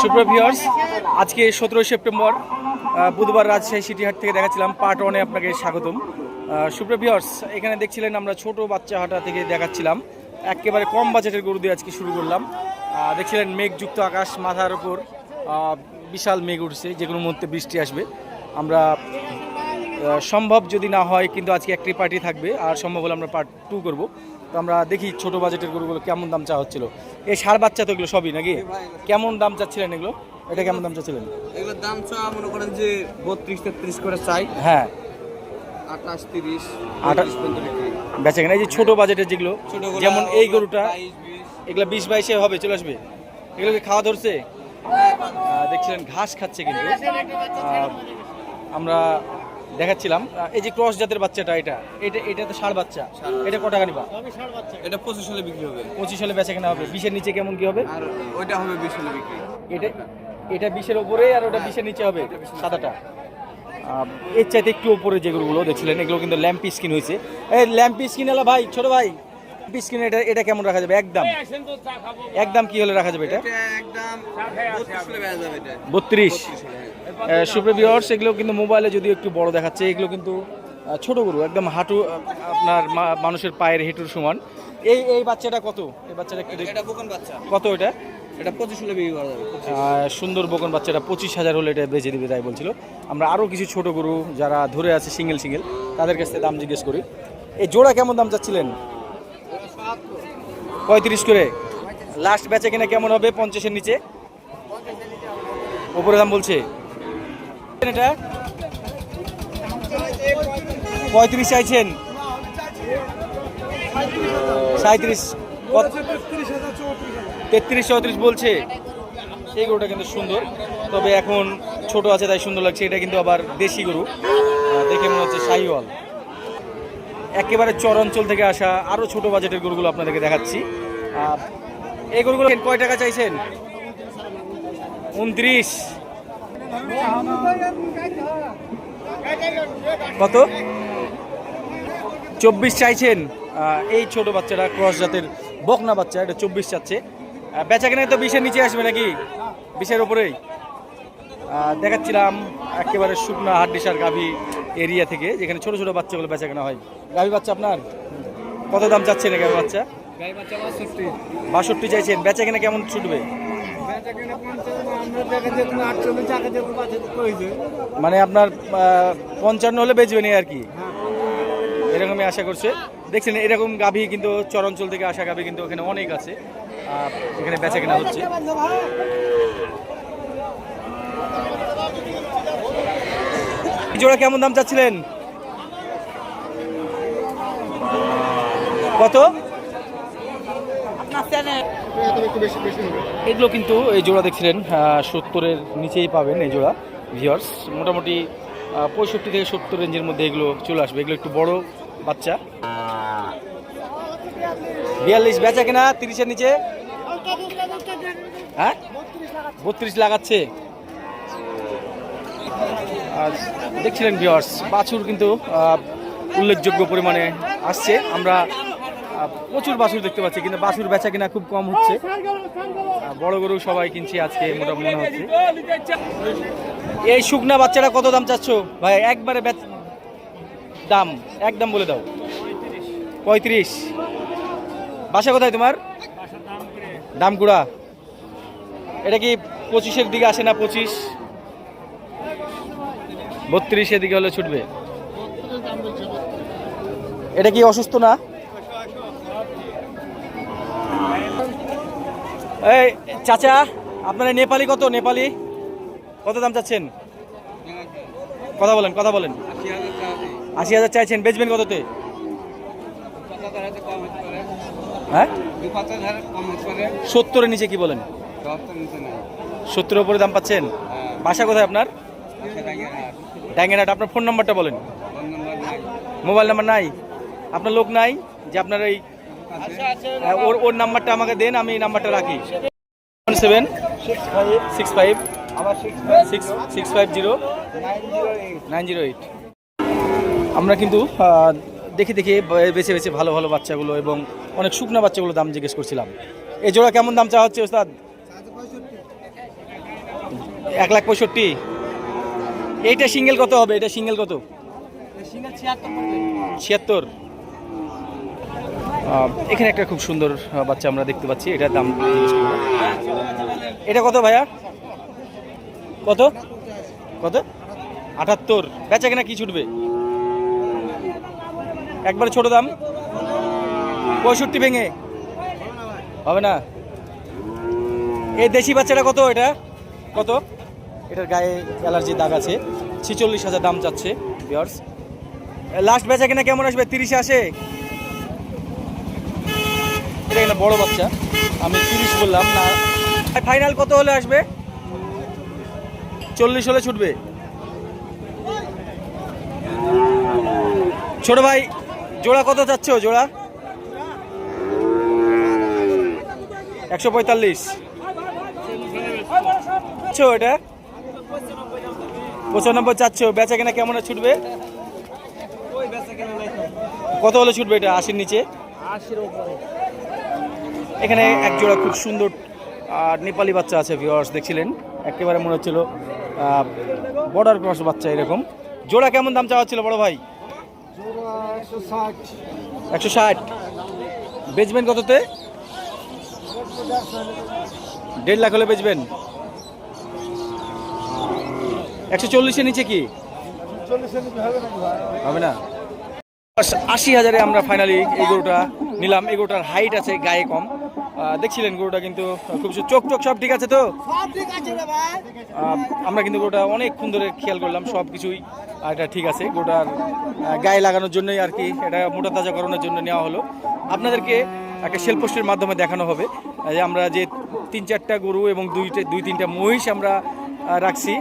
সুপ্রিয় ভিউয়ার্স আজকে সতেরোই সেপ্টেম্বর বুধবার রাজশাহী সিটি হাট থেকে দেখাচ্ছিলাম পার্ট ওয়ানে আপনাকে স্বাগতম। ভিউয়ার্স এখানে দেখছিলেন আমরা ছোট বাচ্চা হাটা থেকে দেখাচ্ছিলাম। একেবারে কম বাজেটের গরু দিয়ে আজকে শুরু করলাম। দেখছিলেন মেঘযুক্ত আকাশ মাথার আহ, বিশাল মেঘ উঠছে যে কোনো মুহূর্তে বৃষ্টি আসবে। আমরা সম্ভব যদি না হয় কিন্তু আজকে একটি পার্টি থাকবে আর সম্ভব হলে আমরা পার্ট টু করব। তো আমরা দেখি ছোট বাজেটের গরুগুলো কেমন দাম চা হচ্ছিল। এই সার বাচ্চা তো এগুলো সবই নাকি? কেমন দাম চাচ্ছিলেন এগুলো? এটা কেমন দাম চাচ্ছিলেন? এগুলোর দাম চা মনে করেন যে বত্রিশ তেত্রিশ করে চাই। হ্যাঁ। আঠাশ তিরিশ আঠাশ বিক্রি এই যে ছোট বাজেটের যেগুলো যেমন এই গরুটা এগুলো বিশ বাইশে হবে চলে আসবে। এগুলো কি খাওয়া ধরছে? দেখছিলেন ঘাস খাচ্ছে কিন্তু। আমরা দেখাচ্ছিলাম। এই যে ক্রস জাতের বাচ্চাটা এটা এটা এটা তো ষাড় বাচ্চা। এটা কত টাকা নিবা এটা পঁচিশ সালে বিক্রি হবে। পঁচিশ সালে বেচা কেনা হবে। বিশের নিচে কেমন কি হবে? আর ওইটা হবে বিশ হলে বিক্রি। এটা এটা বিশের ওপরে আর ওটা বিশের নিচে হবে সাদাটা। এর চাইতে একটু ওপরে যেগুলো দেখছিলেন এগুলো কিন্তু ল্যাম্পি স্কিন হয়েছে। এই ল্যাম্পি স্কিন এলা ভাই ছোট ভাই। স্কিন এটা এটা কেমন রাখা যাবে? একদম। একদম কি হলে রাখা যাবে এটা? এটা একদম বত্রিশ ভিউয়ার্স এগুলো কিন্তু মোবাইলে যদি একটু বড় দেখাচ্ছে এগুলো কিন্তু ছোট গরু একদম হাঁটু আপনার মানুষের পায়ের হেঁটুর সমান। এই এই বাচ্চাটা কত? এই বাচ্চাটা একটু এটা বোকন বাচ্চা। কত এটা? এটা পঁচিশ হলে বিক্রি করা যাবে সুন্দর বকন বাচ্চাটা পঁচিশ হাজার হলে এটা বেচে দিবে তাই বলছিল। আমরা আরও কিছু ছোট গরু যারা ধরে আছে সিঙ্গেল সিঙ্গেল তাদের কাছ থেকে দাম জিজ্ঞেস করি। এই জোড়া কেমন দাম চাচ্ছিলেন? পঁয়ত্রিশ করে। লাস্ট বেচে কিনা কেমন হবে? পঞ্চাশের নিচে? উপরে দাম বলছে? এটা? পঁয়ত্রিশ চাইছেন। সাঁত্রিশ তেত্রিশ, চৌত্রিশ বলছে। এই গরুটা কিন্তু সুন্দর। তবে এখন ছোট আছে, তাই সুন্দর লাগছে। এটা কিন্তু আবার দেশি গরু। দেখে মনে হচ্ছে শাহিওয়াল একেবারে চর অঞ্চল থেকে আসা আরও ছোট বাজেটের গরুগুলো আপনাদেরকে দেখাচ্ছি। এই গরুগুলো কয় টাকা চাইছেন? উনত্রিশ। কত? চব্বিশ চাইছেন। এই ছোট বাচ্চাটা ক্রস জাতের বকনা বাচ্চা এটা চব্বিশ চাচ্ছে। বেচা কেনায় তো বিশের নিচে আসবে নাকি? বিশের ওপরেই দেখাচ্ছিলাম একেবারে শুকনা হাড্ডিসার গাভী এরিয়া থেকে যেখানে ছোট ছোট বাচ্চাগুলো বেচা কেনা হয়। গাভী বাচ্চা আপনার? কত দাম চাচ্ছেন গাভী বাচ্চা? বাষট্টি চাইছেন। বেচা কেনা কেমন ছুটবে? মানে আপনার পঞ্চান্ন হলে বেচবেন আর কি? এরকমই আশা করছে। দেখছেন, এরকম গাভী কিন্তু চরাঞ্চল থেকে আসা গাভী কিন্তু ওখানে অনেক আছে। এখানে বেচা কেনা হচ্ছে। জোড়া কেমন দাম চাচ্ছিলেন? কত? এগুলো কিন্তু এই জোড়া দেখছিলেন সত্তরের নিচেই পাবেন এই জোড়া ভিওর্স মোটামুটি পঁয়ষট্টি থেকে সত্তর রেঞ্জের মধ্যে এগুলো চলে আসবে। এগুলো একটু বড় বাচ্চা। বিয়াল্লিশ বেচা কিনা? তিরিশের নিচে? হ্যাঁ? বত্রিশ লাগাচ্ছে। আর দেখছিলেন ভিওর্স বাছুর কিন্তু উল্লেখযোগ্য পরিমাণে আসছে। আমরা প্রচুর বাছুর দেখতে পাচ্ছি, কিন্তু বাছুর বেচা কিনা খুব কম হচ্ছে। বড় গরু সবাই কিনছি আজকে, মোটামুটি মনে হচ্ছে। এই শুকনা বাচ্চাটা কত দাম চাচ্ছ? ভাই, একবারে দাম, একদম বলে দাও। পঁয়ত্রিশ। বাসা কোথায় তোমার? দামগুড়া এটা কি পঁচিশের দিকে আসে না পঁচিশ? বত্রিশের দিকে হলে ছুটবে। এটা কি অসুস্থ না? এই চাচা আপনারা নেপালি কত? নেপালি? কত দাম চাচ্ছেন? কথা বলেন কথা বলেন। আশি হাজার চাইছেন বেচবেন কততে? হ্যাঁ? সত্তরের নিচে কি বলেন? সত্তরের উপরে দাম পাচ্ছেন? বাসা কোথায় আপনার? সেটা গিয়ে হাট ড্যাঙ্গেরহাট আপনার ফোন নাম্বারটা বলেন মোবাইল নাম্বার নাই? আপনার লোক নাই যে আপনার এই ওর ওর নাম্বারটা আমাকে দেন আমি নাম্বারটা রাখি। One seven six five six five আবার six five six six five zero nine zero eight আমরা কিন্তু দেখে দেখে বেছে বেছে ভালো ভালো বাচ্চাগুলো এবং অনেক শুকনা বাচ্চাগুলো দাম জিজ্ঞেস করছিলাম। এই জোড়া কেমন দাম চাওয়া হচ্ছে ওস্তাদ? এক লাখ পঁয়ষট্টি। এইটা সিঙ্গেল কত হবে? এটা সিঙ্গেল কত? ছিয়াত্তর। এখানে একটা খুব সুন্দর বাচ্চা আমরা দেখতে পাচ্ছি, এটার দাম এটা কত ভাইয়া? কত? কত? আটাত্তর। বেচা কেনা কি ছুটবে? একবারে ছোট দাম। পঁয়ষট্টি ভেঙে। হবে না? এই দেশি বাচ্চাটা কত এটা? কত? এটার গায়ে অ্যালার্জি দাগ আছে। ছিচল্লিশ হাজার দাম চাচ্ছে বিয়ার্স লাস্ট বেচা কিনা কেমন আসবে? তিরিশে আসে? এটা একটা বড় বাচ্চা। আমি তিরিশ বললাম, না। ফাইনাল কত হলে আসবে? চল্লিশ হলে ছুটবে। ছোট ভাই, জোড়া কত চাচ্ছ জোড়া? একশো পঁয়তাল্লিশ। এটা? পঁচানব্বই চাচ্ছ। বেচা কেনা কেমন ছুটবে? কত হলে ছুটবে এটা, আশির নিচে? এখানে এক জোড়া খুব সুন্দর নেপালি বাচ্চা আছে ভিওয়ার্স দেখছিলেন? একেবারে মনে হচ্ছিল বর্ডার ক্রস বাচ্চা এরকম। জোড়া কেমন দাম চাওয়া ছিল বড় ভাই? একশো ষাট। বেচবেন কততে? দেড় লাখ হলে বেচবেন। একশো চল্লিশের নিচে কি? হবে না। আশি হাজারে আমরা ফাইনালি এই গরুটা নিলাম। এই গরুটার হাইট আছে, গায়ে কম। দেখছিলেন গরুটা কিন্তু খুব চোখ টোক সব ঠিক আছে তো? আমরা কিন্তু গরুটা অনেকক্ষণ ধরে খেয়াল করলাম সব কিছুই এটা ঠিক আছে গরুটার গায়ে লাগানোর জন্যই আর কি এটা মোটা তাজাকরণের জন্য নেওয়া হলো। আপনাদেরকে একটা সেলপোস্টের মাধ্যমে দেখানো হবে যে আমরা যে তিন চারটা গরু এবং দুইটা দুই তিনটা মহিষ আমরা রাখছি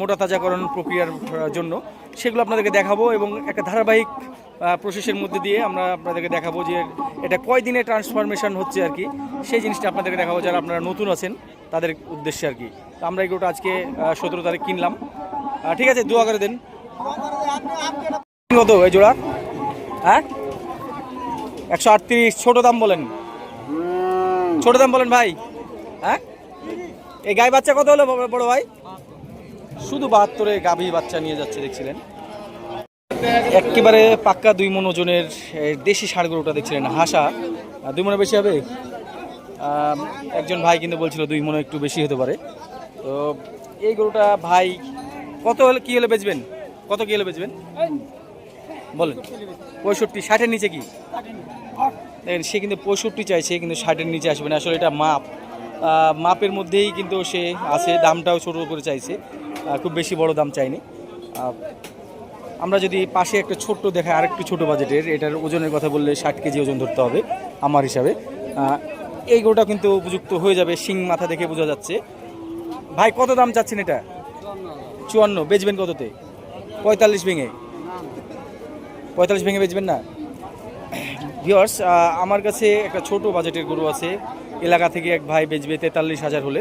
মোটা তাজাকরণ প্রক্রিয়ার জন্য সেগুলো আপনাদেরকে দেখাবো এবং একটা ধারাবাহিক প্রসেসের মধ্যে দিয়ে আমরা আপনাদেরকে দেখাবো যে এটা কয় দিনে ট্রান্সফরমেশন হচ্ছে আর কি। সেই জিনিসটা আপনাদেরকে দেখাবো যারা আপনারা নতুন আছেন, তাদের উদ্দেশ্যে আর কি। তো আমরা এগুলোটা আজকে সতেরো তারিখ কিনলাম। ঠিক আছে, দোয়া করে দিন। কত এই জোড়া? হ্যাঁ? একশো আটত্রিশ, ছোটো দাম বলেন। ছোট দাম বলেন ভাই। হ্যাঁ? এই গাই বাচ্চা কত হলো বড় ভাই? শুধু বাহাত্তরে গাভী বাচ্চা নিয়ে যাচ্ছে, দেখছিলেন? একেবারে পাক্কা দুই মন ওজনের দেশি ষাড় গরুটা দেখছিলেন হাসা। দুই মনে বেশি হবে? একজন ভাই কিন্তু বলছিল দুই মনে একটু বেশি হতে পারে। তো এই গরুটা ভাই কত হলে, কী হলে বেচবেন? কত কী হলে বেচবেন? বলেন। পঁয়ষট্টি, ষাটের নিচে কি? দেখেন, সে কিন্তু পঁয়ষট্টি চাইছে, কিন্তু ষাটের নিচে আসবে না। আসলে এটা মাপ। মাপের মধ্যেই কিন্তু সে আছে, দামটাও ছোটো করে চাইছে। খুব বেশি বড় দাম চাইনি। আমরা যদি পাশে একটা ছোট্ট দেখা আরেকটু ছোট বাজেটের, এটার ওজনের কথা বললে ষাট কেজি ওজন ধরতে হবে, আমার হিসাবে। এই গরুটা কিন্তু উপযুক্ত হয়ে যাবে, শিং মাথা দেখে বোঝা যাচ্ছে। ভাই, কত দাম চাচ্ছেন এটা? চুয়ান্ন। বেচবেন কততে? পঁয়তাল্লিশ ভেঙে। পঁয়তাল্লিশ ভেঙে বেচবেন না? ভিওর্স আমার কাছে একটা ছোট বাজেটের গরু আছে, এলাকা থেকে এক ভাই বেচবে তেতাল্লিশ হাজার হলে।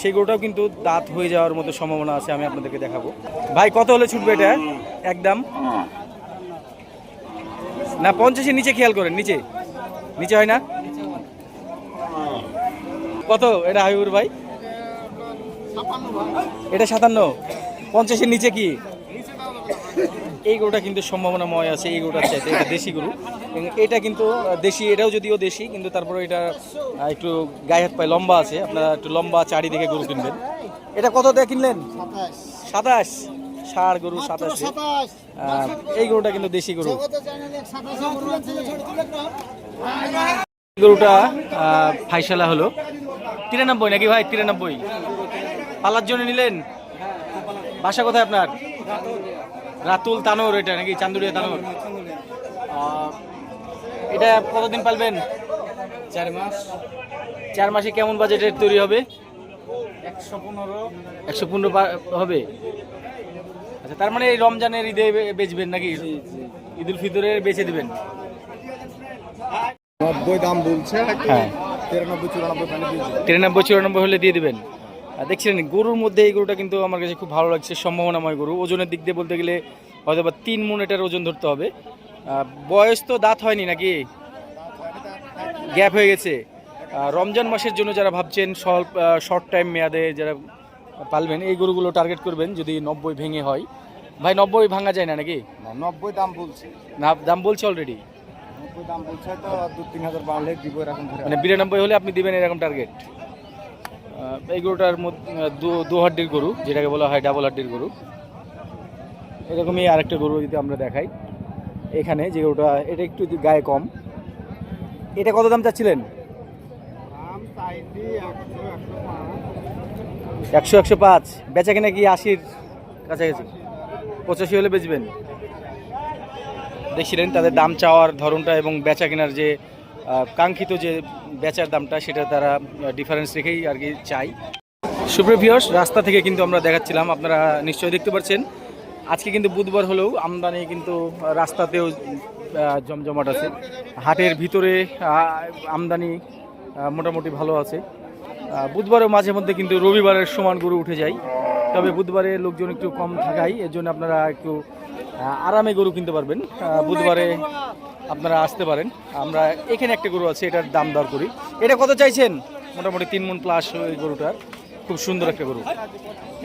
সেই গরুটাও কিন্তু দাঁত হয়ে যাওয়ার মতো সম্ভাবনা আছে আমি আপনাদেরকে দেখাবো। ভাই কত হলে ছুটবে এটা? একদম না। পঞ্চাশের নিচে খেয়াল করেন নিচে। নিচে হয় না? কত এটা হাবিবুর ভাই? এটা সাতান্ন। পঞ্চাশের নিচে কি? এই গরুটা কিন্তু সম্ভাবনাময় আছে এই গরুটার চাইতে এটা দেশি গরু। এটা কিন্তু দেশি, এটাও যদিও দেশি, কিন্তু তারপরে এটা একটু গায়ে হাত পায়ে লম্বা আছে। আপনারা একটু লম্বা চারি দেখে গরু কিনবেন। এটা কত দিয়ে কিনলেন? সাতাশ। ষাড় গরু সাতাশ এই গরুটা কিন্তু দেশি গরু। গরুটা ফাইসালা হলো। তিরানব্বই নাকি ভাই? তিরানব্বই। পালার জন্য নিলেন? বাসা কোথায় আপনার? রাতুল তানোর এটা নাকি? চান্দুরিয়া তানোর? এটা কতদিন পালবেন? চার মাস। চার মাসে কেমন বাজেটের তৈরি হবে? একশো পনেরো। একশো পনেরো হবে? আচ্ছা তার মানে এই রমজানের ঈদে বেচবেন নাকি? ঈদুল ফিতরে বেচে দিবেন? নব্বই দাম বলছে হ্যাঁ। তিরানব্বই চুরানব্বই তিরানব্বই হলে দিয়ে দিবেন। আর দেখছিলেন গরুর মধ্যে এই গরুটা কিন্তু আমার কাছে খুব ভালো লাগছে সম্ভাবনাময় গরু। ওজনের দিক দিয়ে বলতে গেলে হয়তো বা তিন মন এটার ওজন ধরতে হবে। বয়স তো দাঁত হয়নি নাকি? গ্যাপ হয়ে গেছে। রমজান মাসের জন্য যারা ভাবছেন স্বল্প শর্ট টাইম মেয়াদে যারা পালবেন এই গরুগুলো টার্গেট করবেন যদি নব্বই ভেঙে হয়। ভাই নব্বই ভাঙা যায় না নাকি? নব্বই দাম বলছে। না দাম বলছে অলরেডি নব্বই দাম বলছে তো দু তিন হাজার বাড়লে দিব এরকম মানে বিরানব্বই হলে আপনি দিবেন এরকম টার্গেট এই গরুটার দু হাড্ডির গরু যেটাকে বলা হয় ডাবল হাড্ডির গরু। এরকমই আরেকটা গরু যদি আমরা দেখাই। এখানে যে ওটা এটা একটু গায়ে কম। এটা কত দাম চাচ্ছিলেন? একশো একশো পাঁচ। বেচা কিনা কি আশির কাছাকাছি? পঁচাশি হলে বেচবেন। দেখছিলেন তাদের দাম চাওয়ার ধরনটা এবং বেচা কেনার যে কাঙ্ক্ষিত যে বেচার দামটা সেটা তারা ডিফারেন্স রেখেই আর কি চাই। সুপ্রিভিয়স রাস্তা থেকে কিন্তু আমরা দেখাচ্ছিলাম। আপনারা নিশ্চয়ই দেখতে পাচ্ছেন। আজকে কিন্তু বুধবার হলেও আমদানি কিন্তু রাস্তাতেও জমজমাট আছে। হাটের ভিতরে আমদানি মোটামুটি ভালো আছে। বুধবারেও মাঝে মধ্যে কিন্তু রবিবারের সমান গরু উঠে যায়। তবে বুধবারে লোকজন একটু কম থাকায়, এর জন্য আপনারা একটু আরামে গরু কিনতে পারবেন। বুধবারে আপনারা আসতে পারেন। আমরা এখানে একটা গরু আছে, এটার দাম দর করি। এটা কত চাইছেন? মোটামুটি তিন মন প্লাস ওই গরুটার। খুব সুন্দর একটা গরু।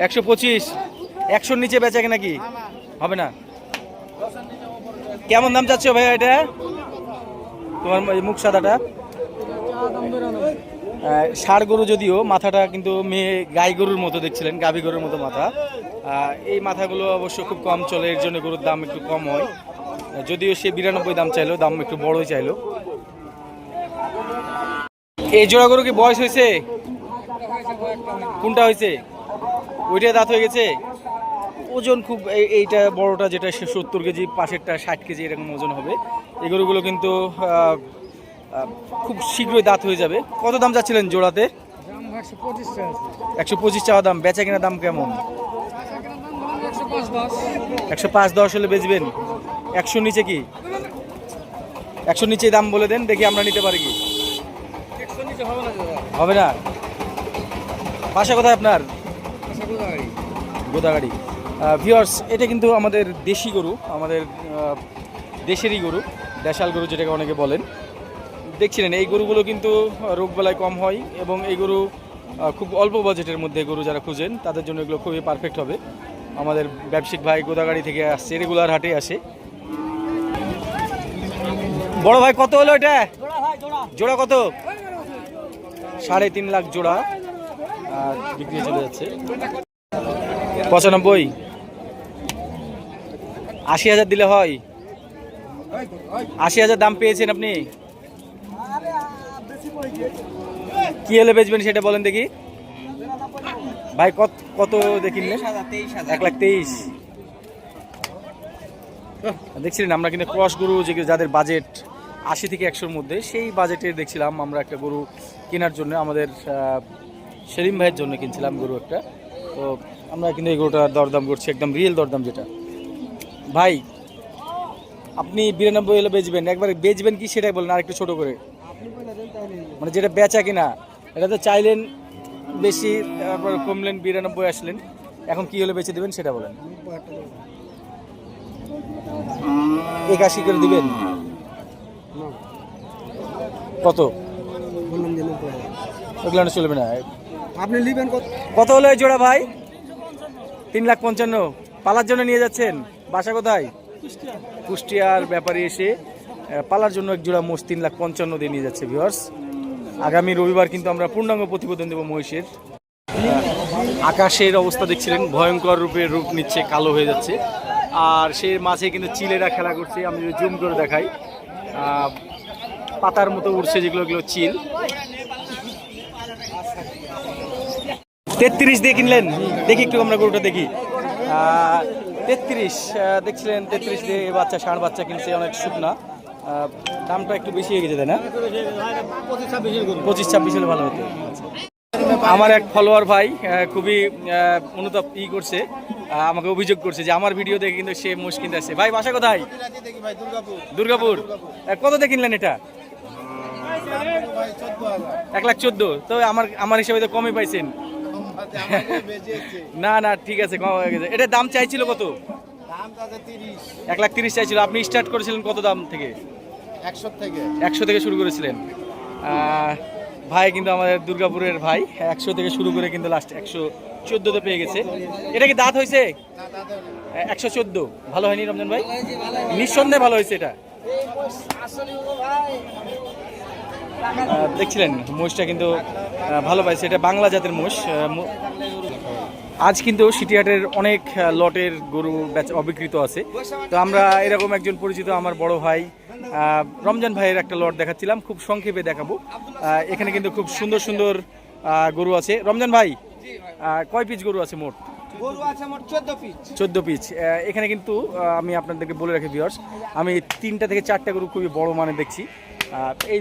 একশো পঁচিশ। একশোর নিচে বেচা কিনা কি? হবে না। কেমন দাম চাচ্ছ ভাইয়া এটা? তোমার মুখ সাদাটা? ষাড় গরু যদিও, মাথাটা কিন্তু মেয়ে গাই গরুর মতো দেখছিলেন, গাভী গরুর মতো মাথা। এই মাথাগুলো অবশ্য খুব কম চলে, এর জন্য গরুর দাম একটু কম হয়। যদিও সে বিরানব্বই দাম চাইলো, দাম একটু বড়ই চাইলো। এই জোড়া গরু কি বয়স হয়েছে? কোনটা হয়েছে? ওইটা দাঁত হয়ে গেছে? ওজন খুব এই- এইটা বড়টা যেটা সে সত্তর কেজি পাশেরটা ষাট কেজি এরকম ওজন হবে। এই গরুগুলো কিন্তু খুব শীঘ্রই দাঁত হয়ে যাবে। কত দাম যাচ্ছিলেন জোড়াতে? একশো পঁচিশ টাকা দাম। বেচা কেনা দাম কেমন? একশো পাঁচ দশ হলে বেচবেন। একশো নিচে কি? একশো নিচে দাম বলে দেন দেখি আমরা নিতে পারি কি। হবে না বাসা কোথায় আপনার? গোদাগাড়ি। ভিওর্স এটা কিন্তু আমাদের দেশি গরু, আমাদের দেশেরই গরু, দেশাল গরু যেটাকে অনেকে বলেন। দেখছিলেন, এই গরুগুলো কিন্তু রোগবেলায় কম হয় এবং এই গরু খুব অল্প বাজেটের মধ্যে গরু যারা খুঁজেন, তাদের জন্য এগুলো খুবই পারফেক্ট হবে। আমাদের ব্যবসায়িক ভাই গোদাগাড়ি থেকে আসছে রেগুলার হাটে আসে। বড় ভাই, কত হলো এটা? জোড়া কত? সাড়ে তিন লাখ জোড়া। আর বিক্রি চলে যাচ্ছে। পঁচানব্বই। আশি হাজার দিলে হয়। আশি হাজার দাম পেয়েছেন আপনি? কি হলে বেচবেন সেটা বলেন দেখি। ভাই, কত কত দেখিলেন এক লাখ তেইশ। দেখছিলেন আমরা কিন্তু ক্রস গরু, যে যাদের বাজেট আশি থেকে একশোর মধ্যে, সেই বাজেটে দেখছিলাম আমরা একটা গরু কেনার জন্য, আমাদের সেলিম ভাইয়ের জন্য কিনছিলাম গরু একটা। তো আমরা কিন্তু এই গরুটার দরদাম করছি, একদম রিয়েল দরদাম যেটা। ভাই আপনি বিরানব্বই হলে বেচবেন। একবারে বেচবেন কি সেটাই বলেন আর একটু ছোট করে। মানে যেটা বেচা কিনা এটা তো চাইলেন বেশি তারপর কমলেন বিরানব্বই আসলেন। এখন কি হলে বেঁচে দেবেন সেটা বলেন। একাশি করে দিবেন? কত? ওগুলো চলবে না। আপনি নিবেন কত? হলো জোড়া ভাই? তিন লাখ পঞ্চান্ন। পালার জন্য নিয়ে যাচ্ছেন? বাসা কোথায়? কুষ্টিয়ার ব্যাপারে এসে পালার জন্য এক জোড়া মোষ তিন লাখ পঞ্চান্ন দিয়ে নিয়ে যাচ্ছে ভিউয়ার্স আগামী রবিবার কিন্তু আমরা পূর্ণাঙ্গ প্রতিবেদন দেবো মহিষের। আকাশের অবস্থা দেখছিলেন, ভয়ঙ্কর রূপে রূপ নিচ্ছে, কালো হয়ে যাচ্ছে। আর সে মাঝে কিন্তু চিলেরা খেলা করছে, আমি যদি জুম করে দেখাই। পাতার মতো উড়ছে যেগুলো, এগুলো চিল। তেত্রিশ দিয়ে কিনলেন। দেখি একটু আমরা গরুটা দেখি। তেত্রিশ দেখছিলেন তেত্রিশ দিয়ে বাচ্চা, ষাঁড় বাচ্চা কিনছে, অনেক শুকনা। দামটা একটু বেশি হয়ে গেছে, তাই না? পঁচিশ ছাব্বিশ হলে ভালো হতো। আমার এক ফলোয়ার ভাই খুবই অনুতাপ ই করছে আমাকে অভিযোগ করছে যে আমার ভিডিও দেখে কিন্তু সে মোষ কিনতে আসছে। ভাই, বাসা কোথায়? দুর্গাপুর। কত দিয়ে কিনলেন এটা? এক লাখ চোদ্দ। তো আমার আমার হিসাবে তো কমই পাইছেন। না না ঠিক আছে কম হয়ে গেছে। এটা দাম চাইছিল কত? এক লাখ তিরিশ চাইছিল। আপনি স্টার্ট করেছিলেন কত দাম থেকে? একশো থেকে। একশো থেকে শুরু করেছিলেন। ভাই কিন্তু আমাদের দুর্গাপুরের ভাই একশো থেকে শুরু করে কিন্তু লাস্ট একশো চোদ্দোতে পেয়ে গেছে। এটা কি দাঁত হয়েছে? একশো চোদ্দ। ভালো হয়নি রমজান ভাই? নিঃসন্দেহে ভালো হয়েছে এটা। দেখছিলেন মোষটা কিন্তু ভালো পাইছে। এটা বাংলা জাতের মোষ আজ কিন্তু সিটিহাটের অনেক লটের গরু অবিকৃত আছে। তো আমরা এরকম একজন পরিচিত আমার বড় ভাই রমজান ভাইয়ের একটা লট দেখাচ্ছিলাম খুব সংক্ষেপে দেখাবো। এখানে কিন্তু খুব সুন্দর সুন্দর গরু আছে। রমজান ভাই কয় পিস গরু আছে মোট? গরু আছে মোট চোদ্দ পিচ এখানে কিন্তু আমি আপনাদেরকে বলে রাখি ভিউয়ার্স আমি তিনটা থেকে চারটা গরু খুবই বড় মানে দেখছি। এই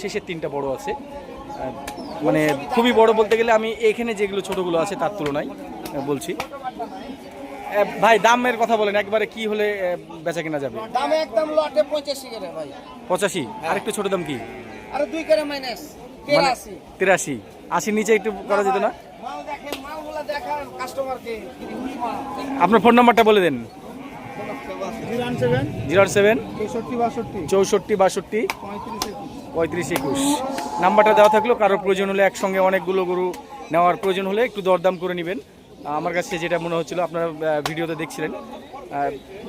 শেষের তিনটা বড় আছে। মানে খুবই বড় বলতে গেলে আমি এখানে যেগুলো ছোটগুলো আছে তার তুলনায় বলছি। ভাই দামের কথা বলেন একবারে কি হলে বেচা কেনা যাবে? দামে একদম লটে পঁচাশি করে ভাই। পঁচাশি? আর একটু ছোট দাম কি? আর দুই করে মাইনাস মানে তেরাশি। আশির নিচে একটু করা যেত না? মাল দেখেন মালগুলো দেখান কাস্টমারকে আপনার ফোন নাম্বারটা বলে দেন। জিরো সেভেন জিরো সেভেন চৌষট্টি বাষট্টি। চৌষট্টি বাষট্টি। পঁয়ত্রিশ একুশ। নাম্বারটা দেওয়া থাকল কারোর প্রয়োজন হলে একসঙ্গে অনেকগুলো গরু নেওয়ার প্রয়োজন হলে একটু দরদাম করে নেবেন। আমার কাছে যেটা মনে হচ্ছিল আপনারা ভিডিওতে দেখছিলেন।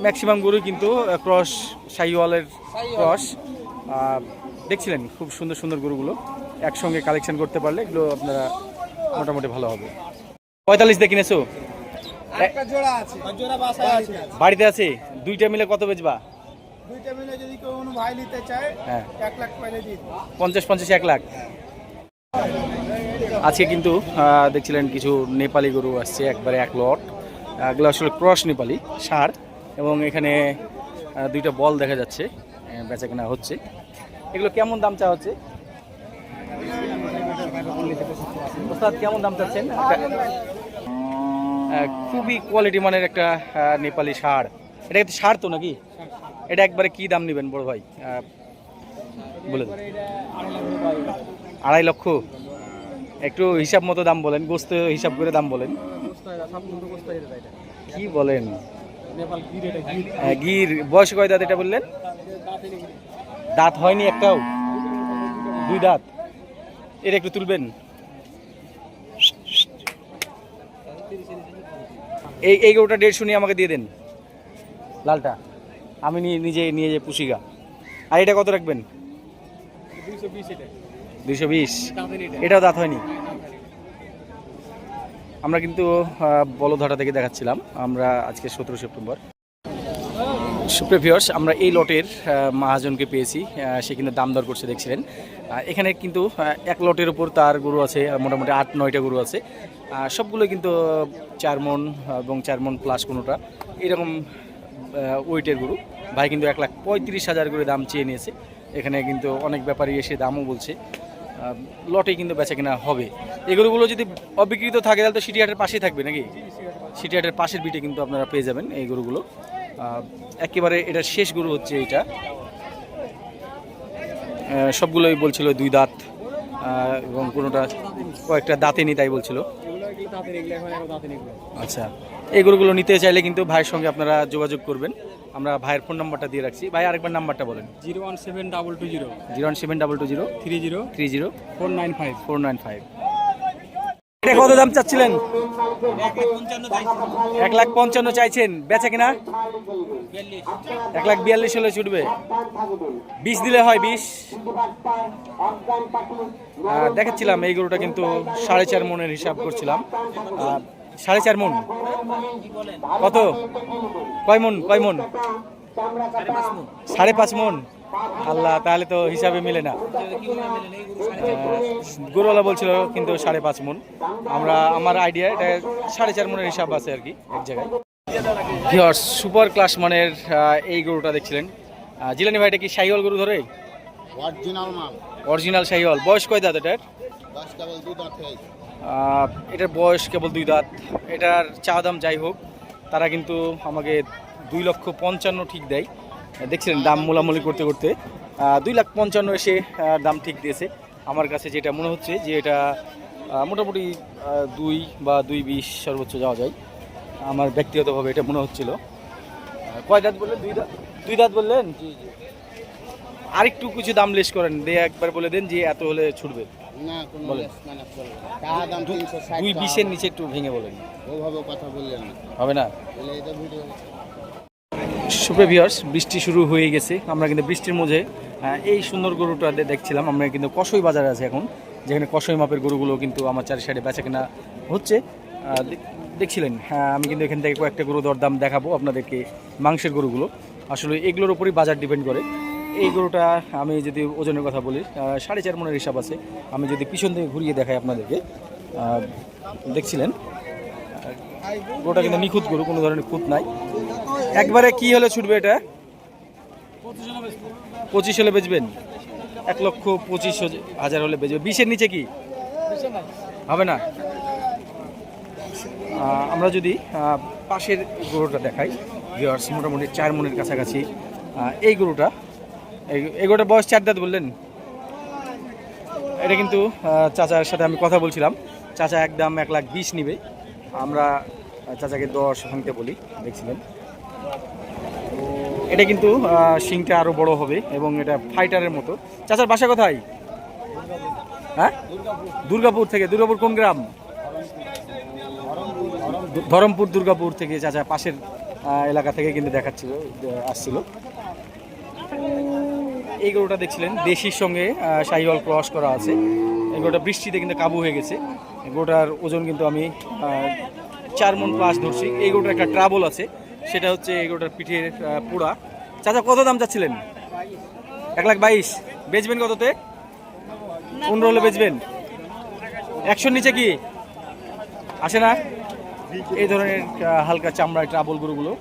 ম্যাক্সিমাম গরু কিন্তু ক্রস শাহিওয়ালের ক্রস। দেখছিলেন খুব সুন্দর সুন্দর গরুগুলো। একসঙ্গে কালেকশন করতে পারলে এগুলো আপনারা মোটামুটি ভালো হবে। পঁয়তাল্লিশ দিয়ে কিনেছো? জোড়া আছে। জোড়া বাসায় আছে। বাড়িতে আছে? দুইটা মিলে কত বেচবা? দুইটা মিলে যদি কেউ কোনো ভাই নিতে চায় হ্যাঁ। এক লাখ পাইলে পঞ্চাশ পঞ্চাশ এক লাখ। আজকে কিন্তু দেখছিলেন কিছু নেপালি গরু আসছে একবারে এক লট। এগুলো আসলে ক্রস নেপালি সার এবং এখানে দুইটা বল দেখা যাচ্ছে বেচা কেনা হচ্ছে। এগুলো কেমন দাম চা হচ্ছে? ওস্তাদ কেমন দাম চাচ্ছেন? খুবই কোয়ালিটি মানের একটা নেপালি সার এটা কিন্তু সার তো নাকি? এটা একবারে কি দাম নেবেন বড় ভাই? বলে আড়াই লক্ষ? একটু হিসাব মতো দাম বলেন গোস্ত হিসাব করে দাম বলেন। কি বলেন? হ্যাঁ, গির বয়স কয় দাঁত এটা বললেন? দাঁত হয়নি একটাও? দুই দাঁত? এটা একটু তুলবেন। এই এই গরুটা দেড়শো নিয়ে আমাকে দিয়ে দেন লালটা। আমি নিজে নিয়ে যাই পুষিগা। আর এটা কত রাখবেন? দুইশো বিশ। এটাও দাঁত হয়নি? আমরা কিন্তু বলধারা থেকে দেখাচ্ছিলাম। আমরা আজকে সতেরো সেপ্টেম্বর। সুপ্রিয় ভিউয়ার্স আমরা এই লটের মহাজনকে পেয়েছি। সে কিন্তু দাম দর করছে, দেখছিলেন। এখানে কিন্তু এক লটের উপর তার গরু আছে মোটামুটি আট, নয়টা গরু আছে। সবগুলো কিন্তু চার মন এবং চার মন প্লাস কোনোটা। এরকম ওয়েটের গরু। ভাই কিন্তু এক লাখ পঁয়ত্রিশ হাজার করে দাম চেয়ে নিয়েছে। এখানে কিন্তু অনেক ব্যাপারী এসে দামও বলছে। লটে কিন্তু বেচা কেনা হবে। এগুলোগুলো যদি অবিকৃত থাকে তাহলে তো সিটিহাটের পাশেই থাকবে নাকি? সিটিহাটের পাশের বিটে কিন্তু আপনারা পেয়ে যাবেন এই গরুগুলো। একেবারে এটা শেষ গরু হচ্ছে এটা সবগুলোই বলছিল দুই দাঁত এবং কোনোটা কয়েকটা দাঁতেনি তাই বলছিল। আচ্ছা। এই গরুগুলো নিতে চাইলে কিন্তু ভাইয়ের সঙ্গে আপনারা যোগাযোগ করবেন। আমরা ভাইয়ের ফোন নাম্বারটা দিয়ে রাখছি। ভাই আরেকবার নাম্বারটা বলেন। Zero one seven double two zero. Zero one seven double two zero. Three zero. Three zero. Four nine five. Four nine five. এটা কত দাম চাচ্ছিলেন? এক লাখ পঞ্চান্ন চাইছেন। বেচা কিনা? এক লাখ বিয়াল্লিশ হলে ছুটবে। বিশ দিলে হয় বিশ। দেখাচ্ছিলাম এই গরুটা কিন্তু সাড়ে চার মনের হিসাব করছিলাম। সাড়ে চার মন। কত? কয় মন? কয় মন? সাড়ে পাঁচ মন। আল্লাহ তাহলে তো হিসাবে মিলে না। গরুওয়ালা বলছিল কিন্তু সাড়ে পাঁচ মন। আমরা আমার আইডিয়া এটা সাড়ে চার মনের হিসাব আছে আর কি এক জায়গায়। সুপার ক্লাস মানের এই গরুটা দেখছিলেন। জিলানি ভাইটা কি শাহিওয়াল গরু ধরে? অরিজিনাল শাহিওয়াল। বয়স কয় দাঁত এটার? এটার বয়স কেবল দুই দাঁত। এটার চা দাম যাই হোক, তারা কিন্তু আমাকে দুই লক্ষ পঞ্চান্ন ঠিক দেয়। দেখছিলেন দাম মোলামুলি করতে করতে। দুই লাখ পঞ্চান্ন এসে দাম ঠিক দিয়েছে। আমার কাছে যেটা মনে হচ্ছে যে এটা মোটামুটি দুই বা দুই বিশ সর্বোচ্চ যাওয়া যায়। আমার ব্যক্তিগতভাবে এটা মনে হচ্ছিল। কয় দাঁত বললেন? দুই দাঁত? দুই দাঁত বললেন? জি জি। আরেকটু কিছু দাম লেস করেন। দিয়ে একবার বলে দেন যে এত হলে ছুটবে। না কোনো লেস মানে চলবে টাকা দাম তিনশো ষাট দুই বিশের নিচে একটু ভেঙে বলেন। ওইভাবে কথা বললেন না। হবে না? এটা ভিডিও বৃষ্টি শুরু হয়ে গেছে। আমরা কিন্তু বৃষ্টির মধ্যে আহ, এই সুন্দর গরুটা দেখছিলাম। আমরা কিন্তু কসই বাজারে আছে এখন। যেখানে কসই মাপের গরুগুলো কিন্তু আমার চারি সাইডে বেচা কেনা হচ্ছে দেখছিলেন হ্যাঁ আমি কিন্তু এখান থেকে কয়েকটা গরু দরদাম দেখাবো আপনাদেরকে মাংসের গরুগুলো। আসলে এগুলোর উপরই বাজার ডিপেন্ড করে। এই গরুটা আমি যদি ওজনের কথা বলি সাড়ে চার মনের হিসাব আছে। আমি যদি পিছন থেকে ঘুরিয়ে দেখাই আপনাদেরকে দেখছিলেন? গরুটা কিন্তু নিখুঁত গরু, কোনো ধরনের খুঁত নাই। একবারে কি হলে ছুটবে এটা? পঁচিশ হলে বেচবেন? এক লক্ষ পঁচিশ হাজার হলে বেচবে বিশের নিচে কি? হবে না? আমরা যদি পাশের গরুটা দেখাই ভিওয়ার্স মোটামুটি চার মনের কাছাকাছি এই গরুটা এই বয়স চার দাঁত বললেন? এটা কিন্তু চাচার সাথে আমি কথা বলছিলাম। চাচা একদম এক লাখ বিশ নিবে। আমরা চাচাকে দশ ভাঙতে বলি, দেখছিলেন। এটা কিন্তু শিংটা আরও বড় হবে এবং এটা ফাইটারের মতো। চাচার বাসা কোথায়? হ্যাঁ? দুর্গাপুর থেকে। দুর্গাপুর কোন গ্রাম? ধরমপুর, দুর্গাপুর থেকে চাচা পাশের এলাকা থেকে কিন্তু দেখাচ্ছিল, আসছিল। এই গরুটা দেখছিলেন, দেশির সঙ্গে শাহিওয়াল ক্রস করা আছে। এই গরুটা বৃষ্টিতে কিন্তু কাবু হয়ে গেছে। এই গরুটার ওজন কিন্তু আমি চার মন প্লাস ধরছি। এই গরুটার একটা ট্রাবল আছে। সেটা হচ্ছে এই গরুটার পিঠের পোড়া চাচা, কত দাম চাচ্ছিলেন? এক লাখ বাইশ। বেচবেন কততে? পনেরো হলে বেচবেন। একশোর নিচে কি? আসে না? এই ধরনের হালকা চামড়ায় ট্রাবল গরুগুলো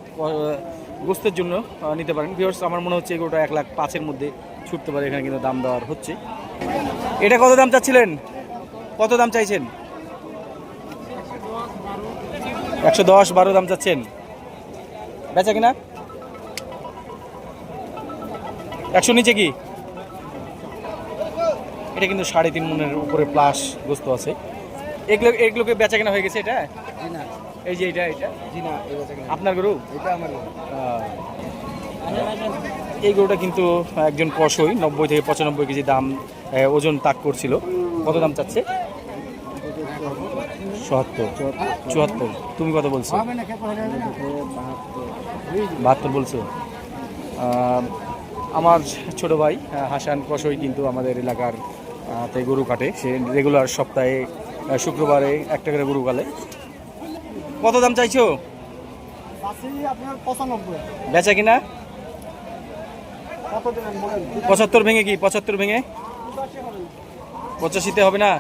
গোস্তের জন্য নিতে পারেন। ভিউয়ার্স, আমার মনে হচ্ছে এগুলোটা এক লাখ পাঁচের মধ্যে ছুটতে পারে এখানে কিন্তু দাম দেওয়ার হচ্ছে। এটা কত দাম চাচ্ছিলেন? কত দাম চাইছেন? একশো দশ বারো দাম চাচ্ছেন। বেচা কিনা? একশো নিচে কি? এটা কিন্তু সাড়ে তিন মনের উপরে প্লাস গোস্ত আছে। এগুলো এগুলোকে বেচা কেনা হয়ে গেছে এটা? না এই যে এটা এটা। আপনার গরু? এটা আমার এই গরুটা কিন্তু একজন কষই নব্বই থেকে পঁচানব্বই কেজি দাম ওজন তাক করছিল। কত দাম চাচ্ছে? সত্তর চুয়াত্তর। তুমি কত বলছো? বাহাত্তর বলছো। আমার ছোট ভাই হাসান কষই কিন্তু আমাদের এলাকার তে গরু কাটে। সে রেগুলার সপ্তাহে শুক্রবারে একটা করে গরু কালে কত দাম চাইছো? বেচা কিনা? পঁচাত্তর ভেঙে কি? পঁচাত্তর ভেঙে? পঁচাশিতে হবে না?